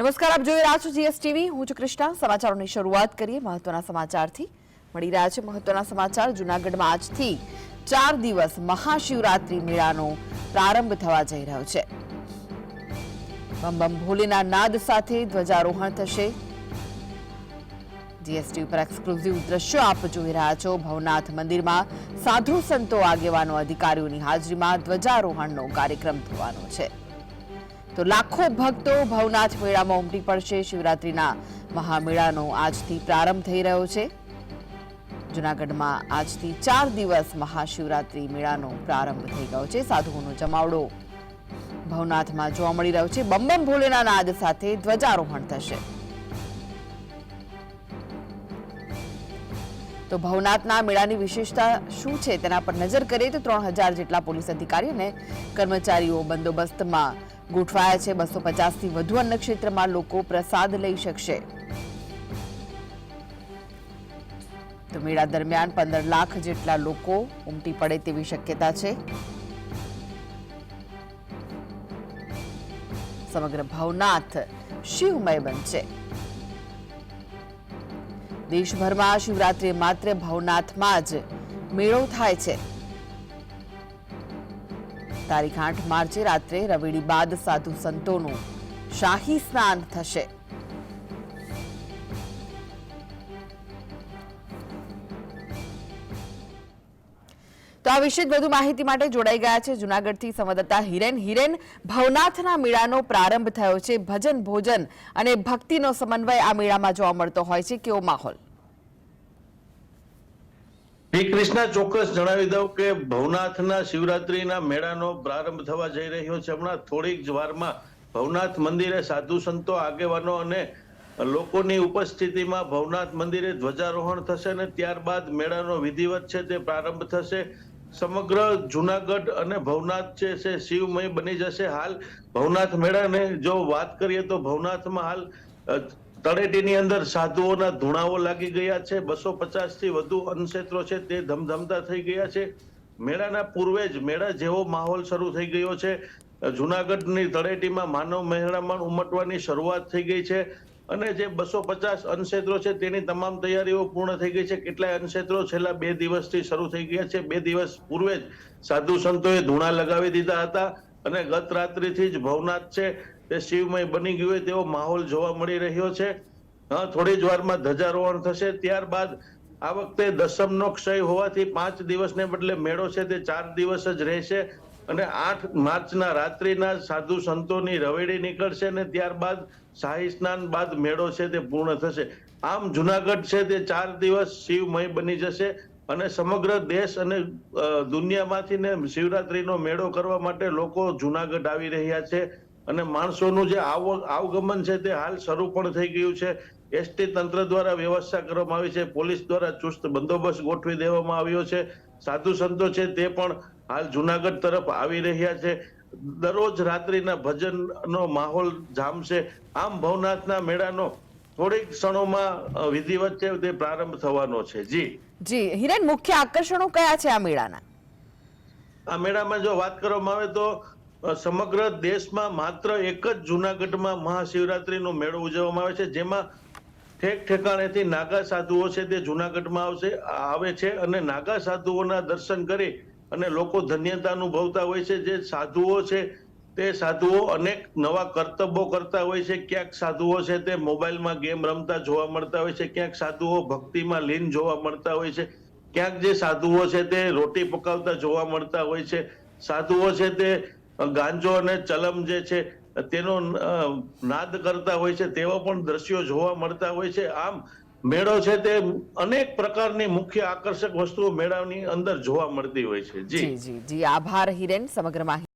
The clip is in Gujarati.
નમસ્કાર, આપ જોઈ રહ્યા છો જીએસટીવી. હું છું કૃષ્ણા. સમાચારોની શરૂઆત કરીએ મહત્વના સમાચારથી. મળી રહ્યા છે મહત્વના સમાચાર. જૂનાગઢમાં આજથી ચાર દિવસ મહાશિવરાત્રી મેળાનો પ્રારંભ થવા જઈ રહ્યો છે. બમ બમ ભોલેના નાદ સાથે ધ્વજારોહણ થશે. જીએસટી ઉપર એક્સક્લુઝિવ દ્રશ્યો આપ જોઈ રહ્યા છો. ભવનાથ મંદિરમાં સાધુ સંતો આગેવાનો અધિકારીઓની હાજરીમાં ધ્વજારોહણનો કાર્યક્રમ થવાનો છે. તો લાખો ભક્તો ભવનાથ મેળામાં ઉમટી પડશે. શિવરાત્રીના મહામેળાનો આજથી પ્રારંભ થઈ રહ્યો છે. જૂનાગઢમાં આજથી ચાર દિવસ મહાશિવરાત્રી મેળાનો પ્રારંભ થઈ ગયો છે. સાધુઓનો જમાવડો ભવનાથમાં જોવા મળી રહ્યો છે. બમ બમ ભોલેના નાદ સાથે ધ્વજારોહણ થશે. તો ભવનાથના મેળાની વિશેષતા શું છે? તેના પર નજર કરીએ તો ત્રણ હજાર જેટલા પોલીસ અધિકારી અને કર્મચારીઓ બંદોબસ્તમાં ગોઠવાયા છે. બસો પચાસથી વધુ અન્ન ક્ષેત્રમાં લોકો પ્રસાદ લઈ શકશે. તો મેળા દરમિયાન પંદર લાખ જેટલા લોકો ઉમટી પડે તેવી શક્યતા છે. સમગ્ર ભવનાથ શિવમય બનશે. દેશભરમાં શિવરાત્રી માત્ર ભવનાથમાં જ મેળો થાય છે. તારીખ આઠ માર્ચે રાત્રે રવેડી બાદ સાધુ સંતોનું શાહી સ્નાન થશે. તો આ વિશે વધુ માહિતી માટે જોડાઈ ગયા છે જુનાગઢથી સંવાદદાતા હિરેન. હિરેન, ભવનાથના મેળાનો પ્રારંભ થયો છે. ભજન ભોજન અને ભક્તિનો સમન્વય આ મેળામાં જોવા મળતો હોય છે. કેવો માહોલ? શ્રી કૃષ્ણ ચોક્કસ જણાવી દઉં કે ભવનાથના શિવરાત્રીના મેળાનો પ્રારંભ થવા જઈ રહ્યો છે. હમણાં થોડીક જ વારમાં ભવનાથ મંદિરે સાધુ સંતો, આગેવાનો અને લોકોની ઉપસ્થિતિમાં ભવનાથ મંદિરે ધ્વજારોહણ થશે અને ત્યારબાદ મેળાનો વિધિવત છે તે પ્રારંભ થશે. સમગ્ર જુનાગઢ અને ભવનાથ છે તે શિવમય બની જશે. હાલ ભવનાથ મેળાને જો વાત કરીએ તો ભવનાથમાં હાલ તળેટીની અંદર સાધુઓના ધૂણાઓ લાગી ગયા છે. બસો પચાસથી વધુ અન્નક્ષેત્રો છે તે ધમધમતા થઈ ગયા છે. મેળાના પૂર્વે જ મેળા જેવો માહોલ શરૂ થઈ ગયો છે. જુનાગઢની તળેટીમાં માનવ મહેરામણ ઉમટવાની શરૂઆત થઈ ગઈ છે અને જે બસો પચાસ અન્નક્ષેત્રો છે તેની તમામ તૈયારીઓ પૂર્ણ થઈ ગઈ છે. કેટલાય અન્નક્ષેત્રો છેલ્લા બે દિવસથી શરૂ થઈ ગયા છે. બે દિવસ પૂર્વે જ સાધુ સંતોએ ધૂણા લગાવી દીધા હતા અને ગત રાત્રિથી જ ભવનાથ છે. તે શિવમય બની ગયું હોય તેવો માહોલ જોવા મળી રહ્યો છે. હા, થોડી જ વારમાં ધજારોહણ થશે. ત્યારબાદ આ વખતે દસમનો ક્ષય હોવાથી પાંચ દિવસને બદલે મેળો છે તે ચાર દિવસ જ રહેશે અને આઠ માર્ચના રાત્રિના સાધુ સંતોની રવેડી નીકળશે અને ત્યારબાદ શાહી સ્નાન બાદ મેળો છે તે પૂર્ણ થશે. આમ જુનાગઢ છે તે ચાર દિવસ શિવમય બની જશે અને સમગ્ર દેશ અને દુનિયામાંથી ને શિવરાત્રીનો મેળો કરવા માટે લોકો જુનાગઢ આવી રહ્યા છે. અને માણસોનું જે આવ- આવગમન છે તે હાલ શરૂ પણ થઈ ગયું છે. એસટી તંત્ર દ્વારા વ્યવસ્થા કરવામાં આવી છે. પોલીસ દ્વારા ચુસ્ત બંદોબસ્ત ગોઠવી દેવામાં આવ્યો છે. સાધુ સંતો છે તે પણ હાલ જુનાગઢ તરફ આવી રહ્યા છે. દરરોજ રાત્રિના ભજનનો માહોલ જામશે આમ ભવનાથના મેળાનો થોડીક ક્ષણોમાં વિધિ વચ્ચે તે પ્રારંભ થવાનો છે. જી. જી. હિરેન મુખ્ય આકર્ષણો કયા છે આ મેળાના? આ મેળામાં જો વાત કરવામાં આવે તો સમગ્ર દેશમાં માત્ર એક જ જુનાગઢમાં મહાશિવરાત્રીનો મેળો ઉજવવામાં આવે છે, જેમાં ઠેક ઠેકાણેથી નાગા સાધુઓ છે તે જુનાગઢમાં આવશે આવે છે અને નાગા સાધુઓના દર્શન કરી અને લોકો ધન્યતા અનુભવતા હોય છે. જે સાધુઓ છે તે સાધુઓ અનેક નવા કર્તવ્યો કરતા હોય છે. ક્યાંક સાધુઓ છે તે મોબાઈલમાં ગેમ રમતા જોવા મળતા હોય છે, ક્યાંક સાધુઓ ભક્તિમાં લીન જોવા મળતા હોય છે, ક્યાંક જે સાધુઓ છે તે રોટી પકાવતા જોવા મળતા હોય છે, સાધુઓ છે તે ગાંજો અને ચલમ જે છે, તેનો નાદ કરતા હોય છે, તેવા પણ દ્રશ્યો જોવા મળતા હોય છે. આમ મેળો છે તે અનેક પ્રકારની મુખ્ય આકર્ષક વસ્તુઓ મેળાની અંદર જોવા મળતી હોય છે. જી જી જી. આભાર હિરેન, સમગ્ર માહિતી